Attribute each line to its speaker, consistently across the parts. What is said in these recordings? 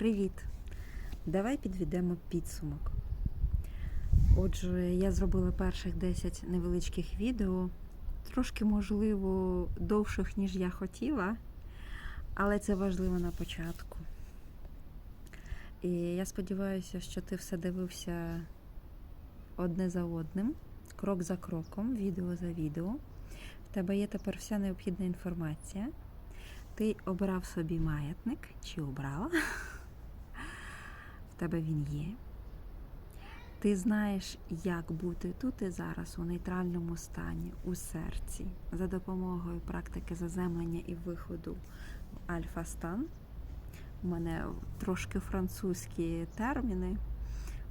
Speaker 1: Привіт! Давай підведемо підсумок. Отже, я зробила перших 10 невеличких відео, трошки, можливо, довших, ніж я хотіла, але це важливо на початку. І я сподіваюся, що ти все дивився одне за одним, крок за кроком, відео за відео. В тебе є тепер вся необхідна інформація. Ти обрав собі маятник чи обрала? Тебе він є. Ти знаєш, як бути тут і зараз у нейтральному стані, у серці, за допомогою практики заземлення і виходу в альфа-стан. У мене трошки французькі терміни,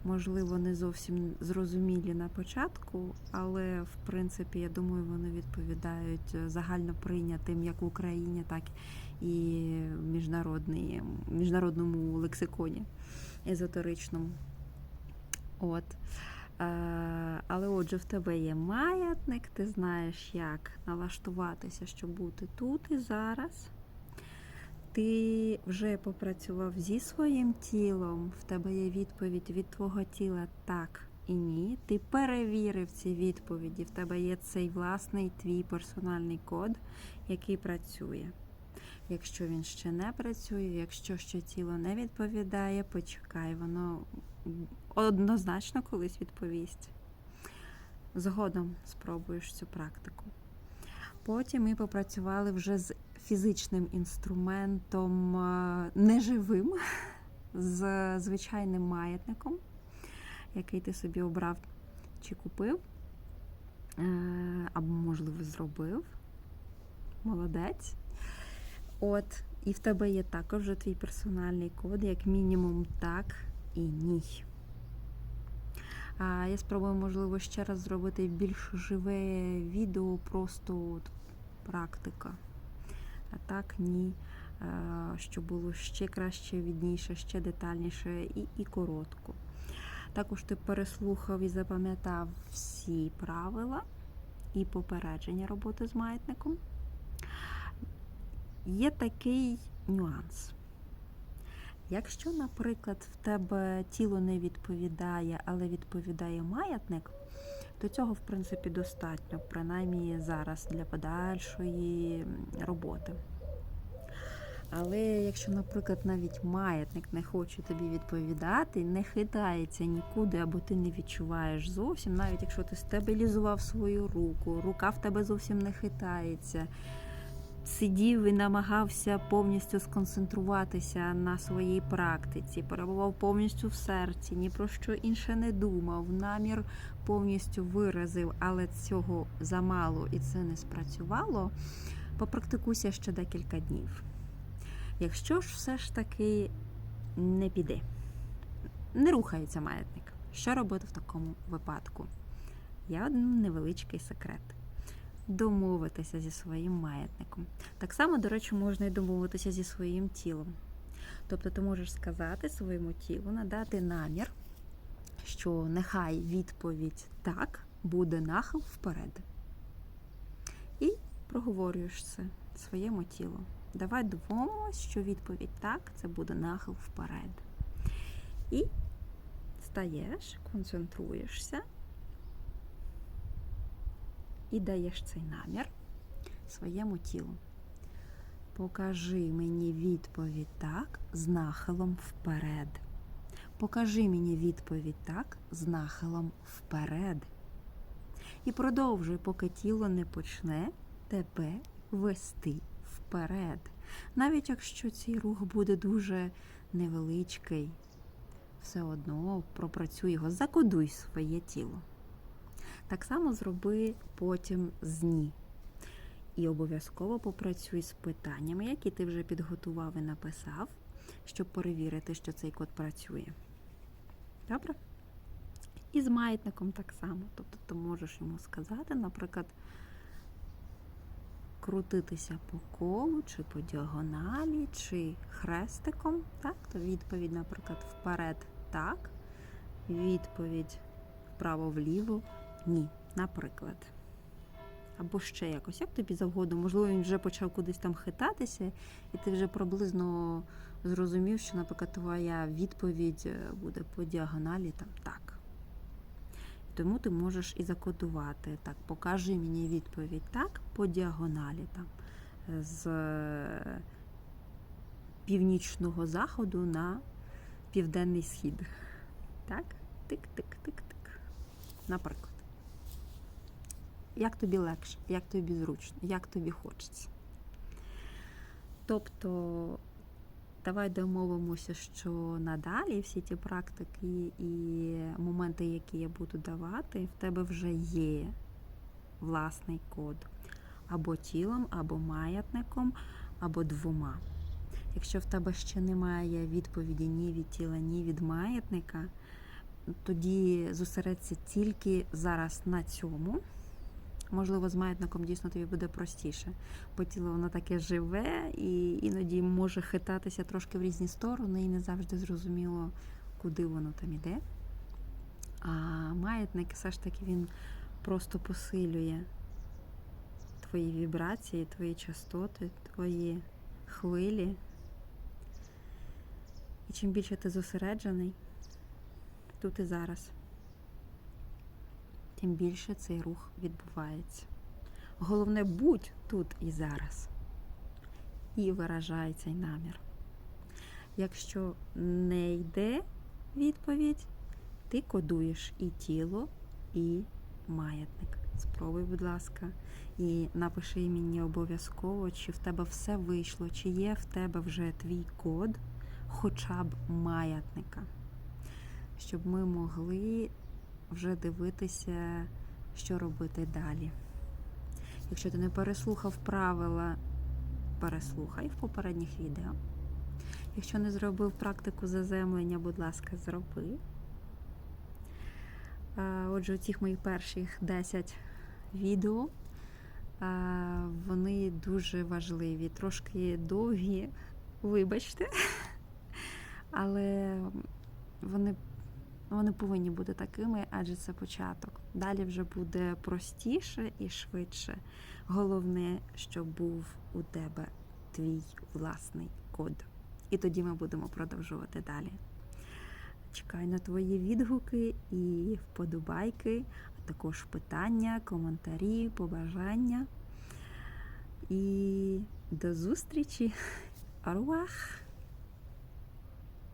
Speaker 1: можливо, не зовсім зрозумілі на початку, але в принципі, я думаю, вони відповідають загально прийнятим як в Україні, так і в міжнародному лексиконі езотеричному. От. Е, Але отже, в тебе є маятник, ти знаєш, як налаштуватися, щоб бути тут і зараз. Ти вже попрацював зі своїм тілом, в тебе є відповідь від твого тіла так і ні. Ти перевірив ці відповіді, в тебе є цей власний твій персональний код, який працює. Якщо він ще не працює, якщо ще тіло не відповідає, почекай, воно однозначно колись відповість. Згодом спробуєш цю практику. Потім ми попрацювали вже з фізичним інструментом е, неживим, з звичайним маятником, який ти собі обрав чи купив, е, або, можливо, зробив. Молодець. От, і в тебе є також твій персональний код, як мінімум так і ні. Я спробую, можливо, ще раз зробити більш живе відео, просто от практика. А так, ні. Щоб було ще краще, відніше, ще детальніше і, і коротко. Також ти переслухав і запам'ятав всі правила і попередження роботи з маятником. Є такий нюанс. Якщо, наприклад, в тебе тіло не відповідає, але відповідає маятник, то цього, в принципі, достатньо, принаймні зараз для подальшої роботи. Але якщо, наприклад, навіть маятник не хоче тобі відповідати, не хитається нікуди, або ти не відчуваєш зовсім, навіть якщо ти стабілізував свою руку, рука в тебе зовсім не хитається сидів і намагався повністю сконцентруватися на своїй практиці, перебував повністю в серці, ні про що інше не думав, намір повністю виразив, але цього замало і це не спрацювало. Попрактикуйся ще декілька днів. Якщо ж все ж таки не піде, не рухається маятник. Що робити в такому випадку? Я один невеличкий секрет домовитися зі своїм маятником. Так само, до речі, можна і домовитися зі своїм тілом. Тобто ти можеш сказати своєму тілу, надати намір, що нехай відповідь так буде нахил вперед. І проговорюєш це своєму тілу. Давай домовимось, що відповідь так, це буде нахил вперед. І стаєш, концентруєшся і даєш цей намір своєму тілу. Покажи мені відповідь так з нахилом вперед. Покажи мені відповідь так з нахилом вперед. І продовжуй, поки тіло не почне тебе вести вперед. Навіть якщо цей рух буде дуже невеличкий, все одно пропрацюй його, закодуй своє тіло. Так само зроби потім з ні. І обов'язково попрацюй з питаннями, які ти вже підготував і написав, щоб перевірити, що цей код працює. Добре? І з маятником так само. Тобто ти можеш йому сказати, наприклад, крутитися по колу, чи по діагоналі, чи хрестиком. Так? То відповідь, наприклад, вперед так, відповідь вправо-вліво ні, наприклад. або ще якось, як тобі завгодно. Можливо, він вже почав кудись там хитатися, і ти вже приблизно зрозумів, що, наприклад, твоя відповідь е, буде по діагоналі там так. Тому ти можеш і закодувати так, покажи мені відповідь так по діагоналі там з е, північного заходу на південний схід. Так? Тик-тик-тик-тик. Наприклад. Як тобі легше, як тобі зручно, як тобі хочеться. Тобто, давай домовимося, що надалі всі ті практики і моменти, які я буду давати, в тебе вже є власний код. Або тілом, або маятником, або двома. Якщо в тебе ще немає відповіді ні від тіла, ні від маятника, тоді зосередься тільки зараз на цьому. Можливо, з маятником дійсно тобі буде простіше, бо тіло воно таке живе і іноді може хитатися трошки в різні сторони, і не завжди зрозуміло, куди воно там іде. А маятник все ж таки він просто посилює твої вібрації, твої частоти, твої хвилі. І чим більше ти зосереджений тут і зараз, тим більше цей рух відбувається. Головне, будь тут і зараз. І виражай цей намір. Якщо не йде відповідь, ти кодуєш і тіло, і маятник. Спробуй, будь ласка, і напиши мені обов'язково, чи в тебе все вийшло, чи є в тебе вже твій код, хоча б маятника, щоб ми могли вже дивитися, що робити далі. Якщо ти не переслухав правила, переслухай в попередніх відео. Якщо не зробив практику заземлення, будь ласка, зроби. Отже, цих моїх перших 10 відео вони дуже важливі, трошки довгі, вибачте, але вони повинні бути такими, адже це початок. Далі вже буде простіше і швидше. Головне, щоб був у тебе твій власний код. І тоді ми будемо продовжувати далі. Чекаю на твої відгуки і вподобайки, а також питання, коментарі, побажання. І до зустрічі! Аруах!